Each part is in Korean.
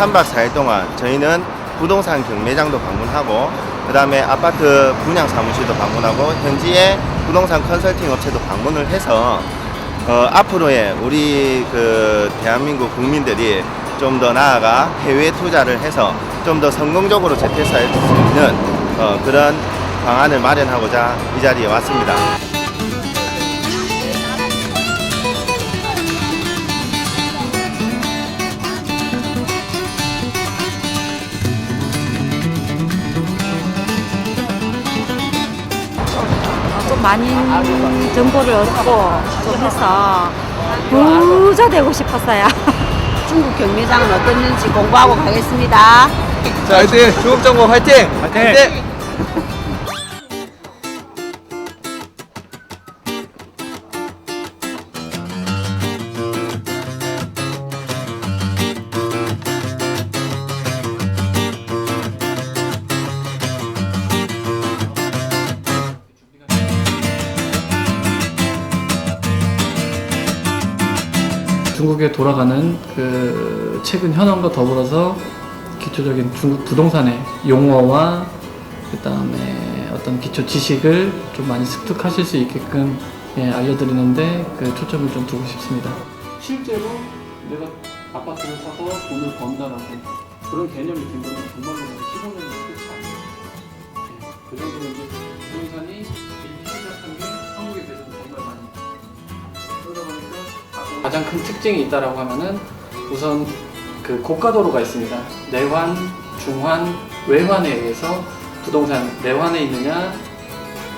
3박 4일 동안 저희는 부동산 경매장도 방문하고 그 다음에 아파트 분양 사무실도 방문하고 현지에 부동산 컨설팅 업체도 방문을 해서 어, 앞으로의 우리 그 대한민국 국민들이 좀 더 나아가 해외 투자를 해서 좀 더 성공적으로 재테크할 수 있는 어, 그런 방안을 마련하고자 이 자리에 왔습니다. 많이 정보를 얻고 좀 해서 부자 되고 싶었어요. 중국 경매장은 어땠는지 공부하고 가겠습니다. 자, 화이팅! 중국 정보 화이팅! 화이팅! 중국에 돌아가는 그 최근 현황과 더불어서 기초적인 중국 부동산의 용어와 그 다음에 어떤 기초 지식을 좀 많이 습득하실 수 있게끔 예, 알려드리는데 그 초점을 좀 두고 싶습니다. 실제로 내가 아파트를 사서 돈을 번다라고 그런 개념이 든 거는 정말로 15년이 끝이 아니에요. 예, 그 정도로 이제 가장 큰 특징이 있다라고 하면은 우선 그 고가도로가 있습니다. 내환, 중환, 외환에 의해서 부동산 내환에 있느냐,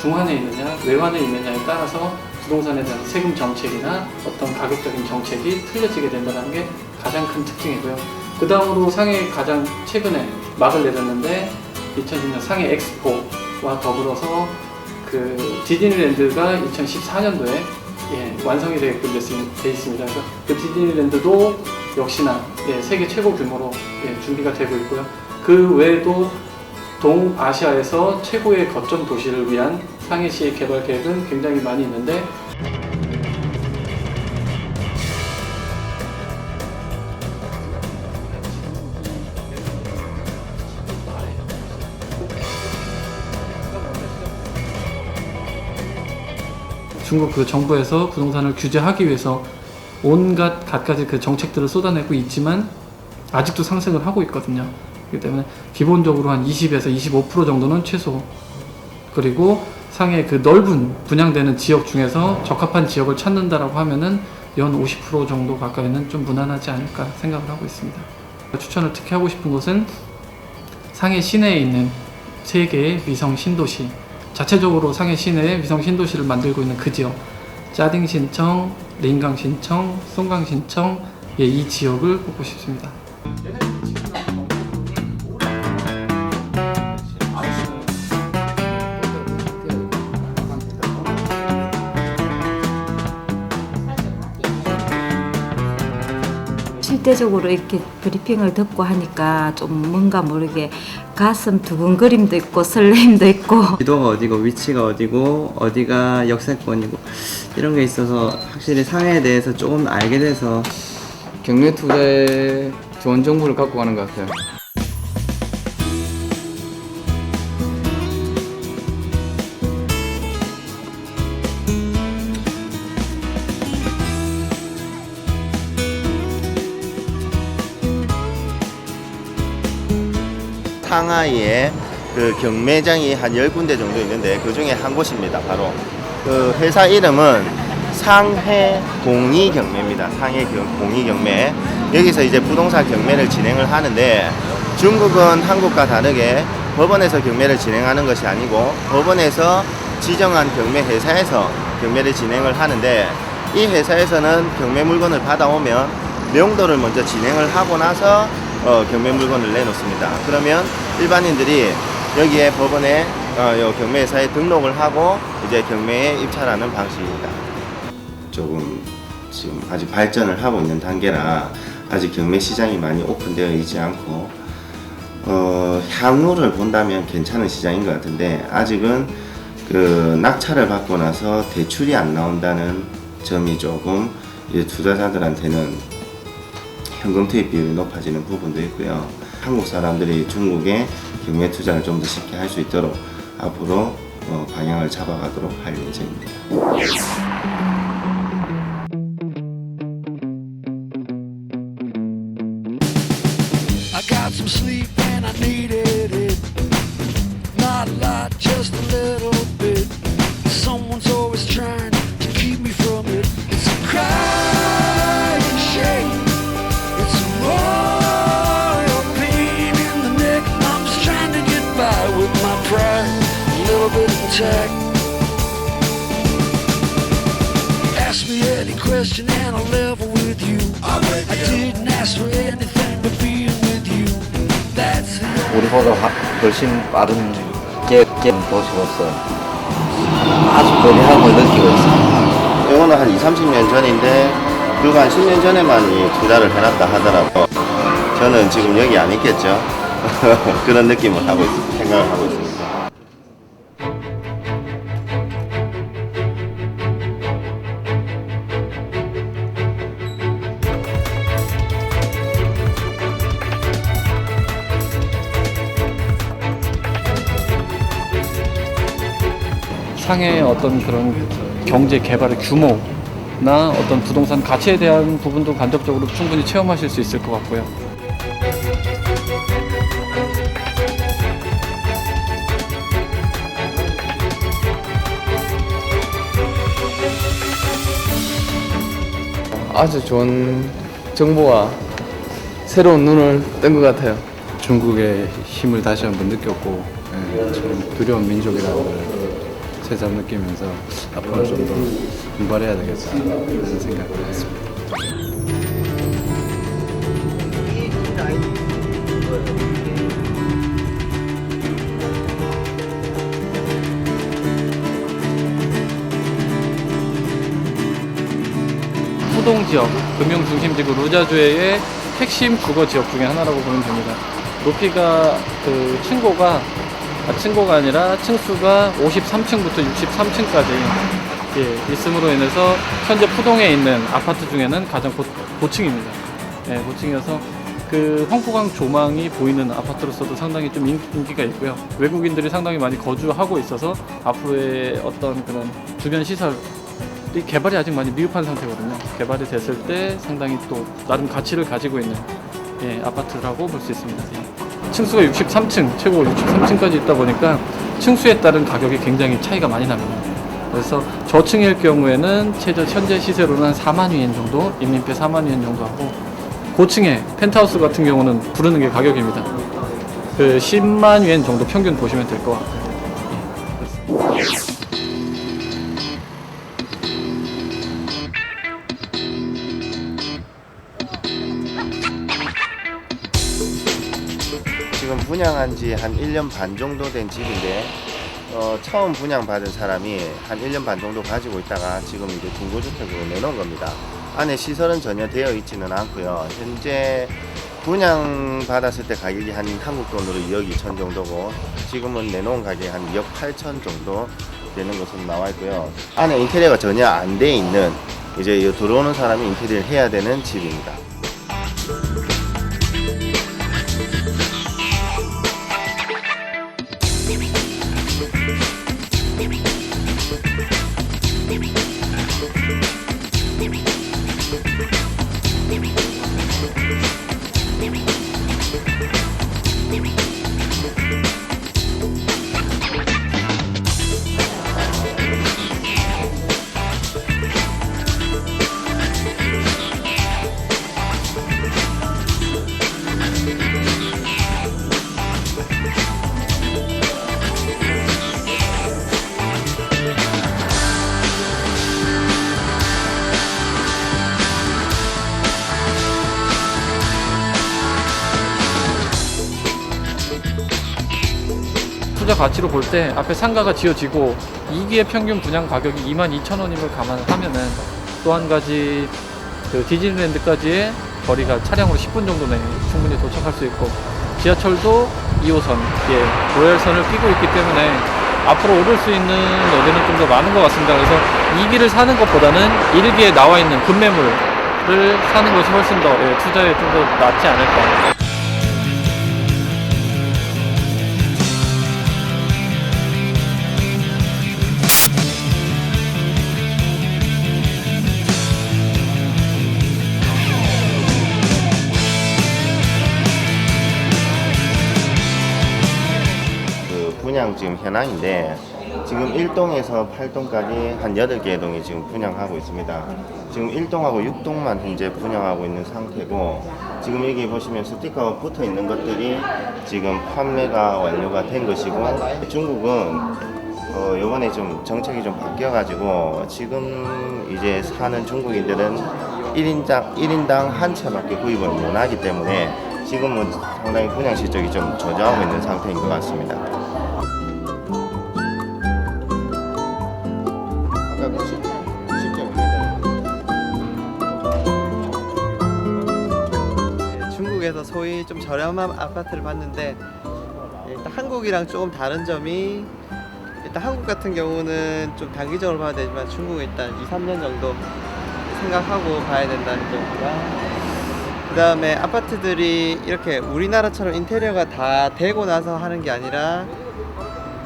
중환에 있느냐, 외환에 있느냐에 따라서 부동산에 대한 세금 정책이나 어떤 가격적인 정책이 틀려지게 된다는 게 가장 큰 특징이고요. 그 다음으로 상해 가장 최근에 막을 내렸는데 2010년 상해 엑스포와 더불어서 그 디즈니랜드가 2014년도에 예, 완성이 돼 있습니다. 그래서 그 디즈니랜드도 역시나 예, 세계 최고 규모로 예, 준비가 되고 있고요. 그 외에도 동아시아에서 최고의 거점 도시를 위한 상해시의 개발 계획은 굉장히 많이 있는데 중국 그 정부에서 부동산을 규제하기 위해서 온갖 갖가지 그 정책들을 쏟아내고 있지만 아직도 상승을 하고 있거든요. 그렇기 때문에 기본적으로 한 20에서 25% 정도는 최소 그리고 상해 그 넓은 분양되는 지역 중에서 적합한 지역을 찾는다라고 하면은 연 50% 정도 가까이는 좀 무난하지 않을까 생각을 하고 있습니다. 추천을 특히 하고 싶은 곳은 상해 시내에 있는 세 개의 위성 신도시 자체적으로 상해 시내에 위성 신도시를 만들고 있는 그 지역 짜딩 신청, 린강 신청, 송강 신청 예, 이 지역을 뽑고 싶습니다. 실제적으로 이렇게 브리핑을 듣고 하니까 좀 뭔가 모르게 가슴 두근거림도 있고 설렘도 있고 지도가 어디고 위치가 어디고 어디가 역세권이고 이런 게 있어서 확실히 상해에 대해서 조금 알게 돼서 경매 투자에 좋은 정보를 갖고 가는 것 같아요. 상하이에 그 경매장이 한 10군데 정도 있는데 그 중에 한 곳입니다. 바로 그 회사 이름은 상해 공이 경매입니다. 상해 경- 공이 경매. 여기서 이제 부동산 경매를 진행을 하는데 중국은 한국과 다르게 법원에서 경매를 진행하는 것이 아니고 법원에서 지정한 경매 회사에서 경매를 진행을 하는데 이 회사에서는 경매 물건을 받아오면 명도를 먼저 진행을 하고 나서 어, 경매 물건을 내놓습니다. 그러면 일반인들이 여기에 법원에 어, 요 경매회사에 등록을 하고 이제 경매에 입찰하는 방식입니다. 조금 지금 아직 발전을 하고 있는 단계라 아직 경매 시장이 많이 오픈되어 있지 않고 어, 향후를 본다면 괜찮은 시장인 것 같은데 아직은 그 낙찰을 받고 나서 대출이 안 나온다는 점이 조금 투자자들한테는 현금 투입 비율이 높아지는 부분도 있고요. 한국 사람들이 중국에 경매 투자를 좀 더 쉽게 할 수 있도록 앞으로 어, 방향을 잡아가도록 할 예정입니다. Intact. Ask me any question and I'll level with you. I didn't ask for anything but being with you. That's the 우리보다 화- 훨씬 빠른 깨, 깨 도시로서 아주 고민함을 느끼고 있습니다. 이거는 한 2, 30년 전인데 불과 한 10년 전에만 이 투자를 해놨다 하더라도 저는 지금 여기 안 있겠죠. 그런 느낌을 하고 있습니다. 생각을 하고 있습니다. 상해의 어떤 그런 경제 개발의 규모나 어떤 부동산 가치에 대한 부분도 간접적으로 충분히 체험하실 수 있을 것 같고요. 아주 좋은 정보와 새로운 눈을 뜬 것 같아요. 중국의 힘을 다시 한번 느꼈고 예, 좀 두려운 민족이라는 걸 새삼 느끼면서 앞으로 좀 더 분발해야 되겠다 그런 생각을 했습니다. 후동 지역, 금융 중심지구 루자주의 핵심 주거 지역 중에 하나라고 보면 됩니다. 높이가 그 아, 층고가 아니라 층수가 53층부터 63층까지 예, 있음으로 인해서 현재 푸동에 있는 아파트 중에는 가장 고, 고층입니다. 예, 고층이어서 그 황포강 조망이 보이는 아파트로서도 상당히 좀 인- 인기가 있고요. 외국인들이 상당히 많이 거주하고 있어서 앞으로의 어떤 그런 주변 시설 이 개발이 아직 많이 미흡한 상태거든요. 개발이 됐을 때 상당히 또 나름 가치를 가지고 있는 예, 아파트라고 볼 수 있습니다. 예. 층수가 63층, 최고 63층까지 있다 보니까 층수에 따른 가격이 굉장히 차이가 많이 납니다. 그래서 저층일 경우에는 최저 현재 시세로는 한 4만 위엔 정도, 인민폐 4만 위엔 정도 하고 고층의 펜트하우스 같은 경우는 부르는 게 가격입니다. 그 10만 위엔 정도 평균 보시면 될 것 같아요. 분양한 지 한 1년 반 정도 된 집인데 어, 처음 분양받은 사람이 한 1년 반 정도 가지고 있다가 지금 이제 중고주택으로 내놓은 겁니다. 안에 시설은 전혀 되어 있지는 않고요. 현재 분양 받았을 때 가격이 한 한국 돈으로 2억 2천 정도고 지금은 내놓은 가격이 한 2억 8천 정도 되는 것으로 나와 있고요. 안에 인테리어가 전혀 안 돼 있는 이제 이 들어오는 사람이 인테리어를 해야 되는 집입니다. 가치로 볼 때 앞에 상가가 지어지고 2기의 평균 분양 가격이 22,000원임을 감안하면은 또 한 가지 그 디즈니랜드까지의 거리가 차량으로 10분 정도 내에 충분히 도착할 수 있고 지하철도 2호선, 예, 로열선을 끼고 있기 때문에 앞으로 오를 수 있는 여대는 좀 더 많은 것 같습니다. 그래서 2기를 사는 것보다는 1기에 나와 있는 급매물을 사는 것이 훨씬 더 예, 투자에 좀 더 낫지 않을까. 현황인데 지금 1동에서 8동까지 한 8개의 동이 지금 분양하고 있습니다. 지금 1동하고 6동만 현재 분양하고 있는 상태고 지금 여기 보시면 스티커가 붙어 있는 것들이 지금 판매가 완료가 된 것이고 중국은 어, 요번에 좀 정책이 좀 바뀌어가지고 지금 이제 사는 중국인들은 1인당, 1인당 한 채밖에 구입을 못 하기 때문에 지금은 상당히 분양 실적이 좀 저조하고 있는 상태인 것 같습니다. 소위 좀 저렴한 아파트를 봤는데 예, 일단 한국이랑 조금 다른 점이 일단 한국 같은 경우는 좀 단기적으로 봐야 되지만 중국은 일단 2, 3년 정도 생각하고 봐야 된다는 점이랑 그 다음에 아파트들이 이렇게 우리나라처럼 인테리어가 다 되고 나서 하는 게 아니라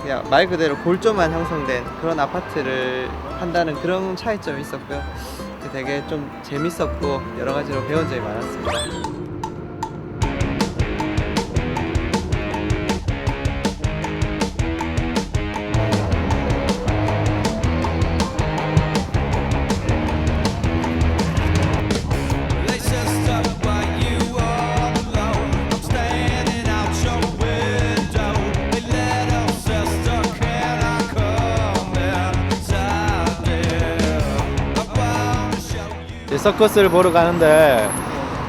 그냥 말 그대로 골조만 형성된 그런 아파트를 한다는 그런 차이점이 있었고요. 되게 좀 재밌었고 여러 가지로 배운 점이 많았습니다. 서커스를 보러 가는데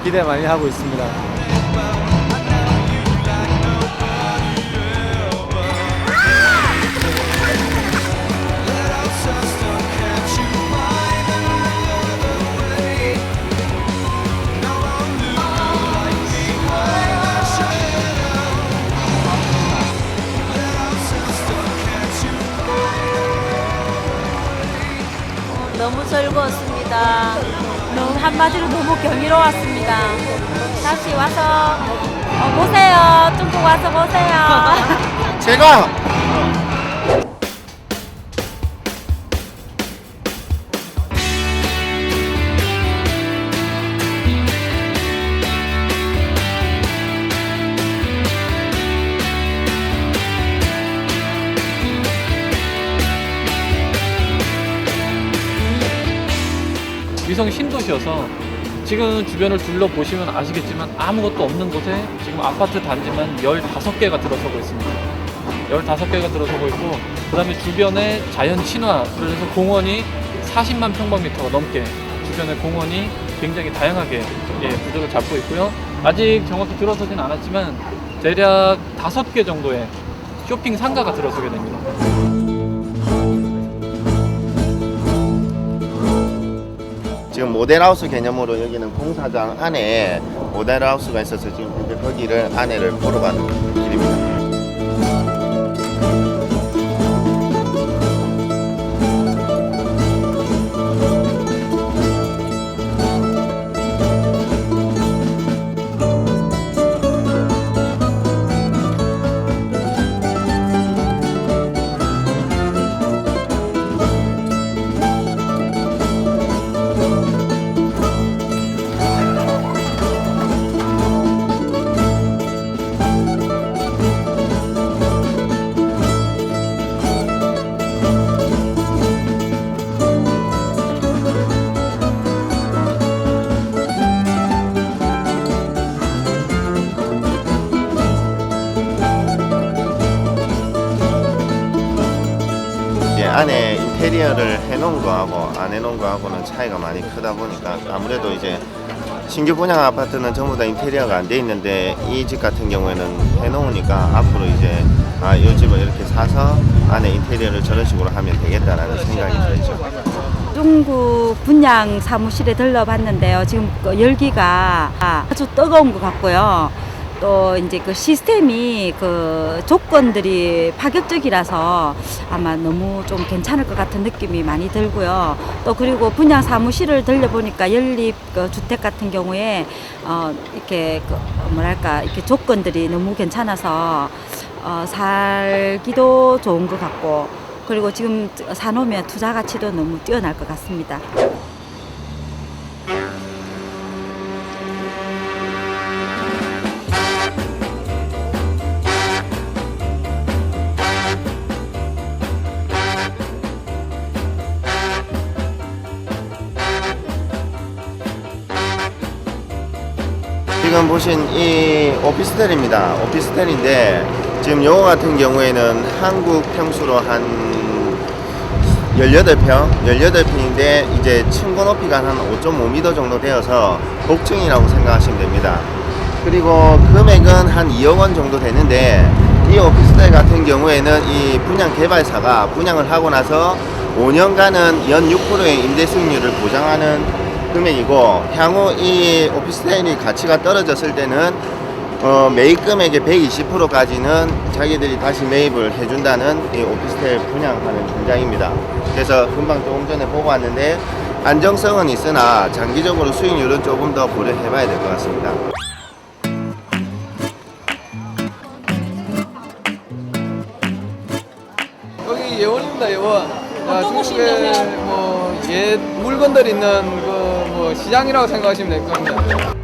기대 많이 하고 있습니다. 너무 즐거웠습니다. 너무 한마디로 너무 경이로웠습니다. 다시 와서 어, 보세요. 중국 와서 보세요. 제가 위성 신도시여서 지금 주변을 둘러보시면 아시겠지만 아무것도 없는 곳에 지금 아파트 단지만 15개가 들어서고 있습니다. 15개가 들어서고 있고 그 다음에 주변에 자연 친화 그래서 공원이 40만 평방미터가 넘게 주변에 공원이 굉장히 다양하게 예, 구조를 잡고 있고요. 아직 정확히 들어서진 않았지만 대략 5개 정도의 쇼핑 상가가 들어서게 됩니다. 지금 모델하우스 개념으로 여기는 공사장 안에 모델하우스가 있어서 지금 현재 거기를 안에를 보러 가는 안에 인테리어를 해놓은 거하고 안 해놓은 거하고는 차이가 많이 크다 보니까 아무래도 이제 신규 분양 아파트는 전부 다 인테리어가 안 돼 있는데 이 집 같은 경우에는 해놓으니까 앞으로 이제 아, 이 집을 이렇게 사서 안에 인테리어를 저런 식으로 하면 되겠다라는 생각이 들죠. 중국 분양 사무실에 들러봤는데요. 지금 그 열기가 아주 뜨거운 것 같고요. 또 이제 그 시스템이 그 조건들이 파격적이라서 아마 너무 좀 괜찮을 것 같은 느낌이 많이 들고요. 또 그리고 분양 사무실을 들려보니까 연립 그 주택 같은 경우에 어 이렇게 그 뭐랄까 이렇게 조건들이 너무 괜찮아서 어 살기도 좋은 것 같고 그리고 지금 사놓으면 투자 가치도 너무 뛰어날 것 같습니다. 지금 보신 이 오피스텔입니다. 오피스텔인데 지금 요거 같은 경우에는 한국 평수로 한 18평, 18평인데 이제 층고 높이가 한 5.5m 정도 되어서 복층이라고 생각하시면 됩니다. 그리고 금액은 한 2억 원 정도 되는데 이 오피스텔 같은 경우에는 이 분양 개발사가 분양을 하고 나서 5년간은 연 6%의 임대 수익률을 보장하는 금액이고 향후 이 오피스텔이 가치가 떨어졌을 때는 어, 매입 금액의 120%까지는 자기들이 다시 매입을 해준다는 이 오피스텔 분양하는 현장입니다. 그래서 금방 조금 전에 보고 왔는데 안정성은 있으나 장기적으로 수익률은 조금 더 고려해봐야 될 것 같습니다. 여기 예원입니다 예원. 자, 중국에 뭐 옛 물건들 있는 그 뭐 시장이라고 생각하시면 될 겁니다.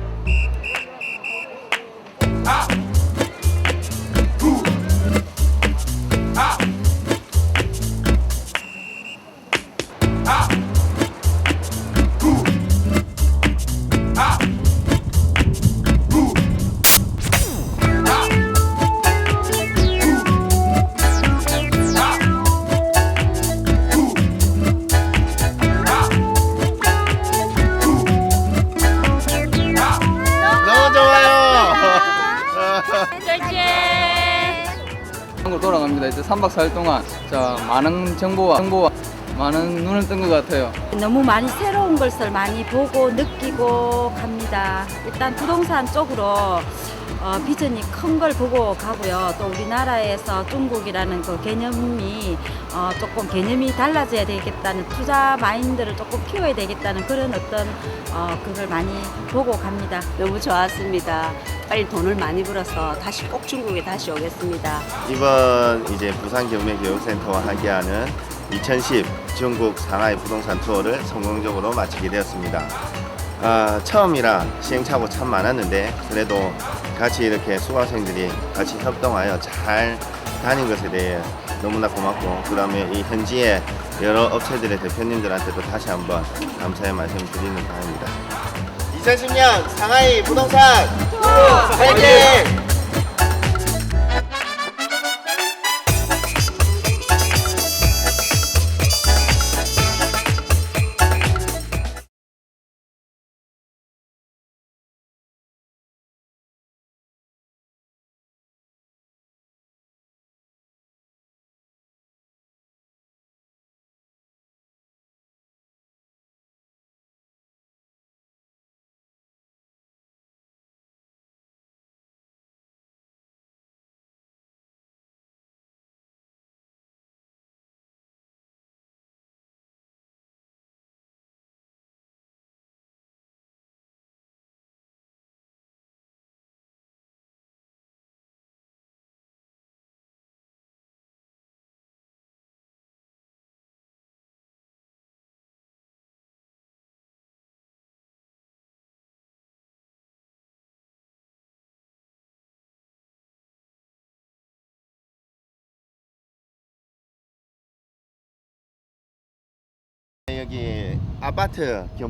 3박 4일 동안 자 많은 정보와 정보와 많은 눈을 뜬 것 같아요. 너무 많이 새로운 것을 많이 보고 느끼고 갑니다. 일단 부동산 쪽으로 어, 비전이 큰 걸 보고 가고요. 또 우리나라에서 중국이라는 그 개념이 어, 조금 개념이 달라져야 되겠다는 투자 마인드를 조금 키워야 되겠다는 그런 어떤 어, 그걸 많이 보고 갑니다. 너무 좋았습니다. 빨리 돈을 많이 벌어서 다시 꼭 중국에 다시 오겠습니다. 이번 이제 부산 경매 교육센터와 함께하는 2010 중국 상하이 부동산 투어를 성공적으로 마치게 되었습니다. 아, 처음이라 시행착오 참 많았는데 그래도 같이 이렇게 수강생들이 같이 협동하여 잘 다닌 것에 대해 너무나 고맙고 그 다음에 이 현지의 여러 업체들의 대표님들한테도 다시 한번 감사의 말씀 드리는 바입니다. 2010년 상하이 부동산 파이팅! 아파트 겸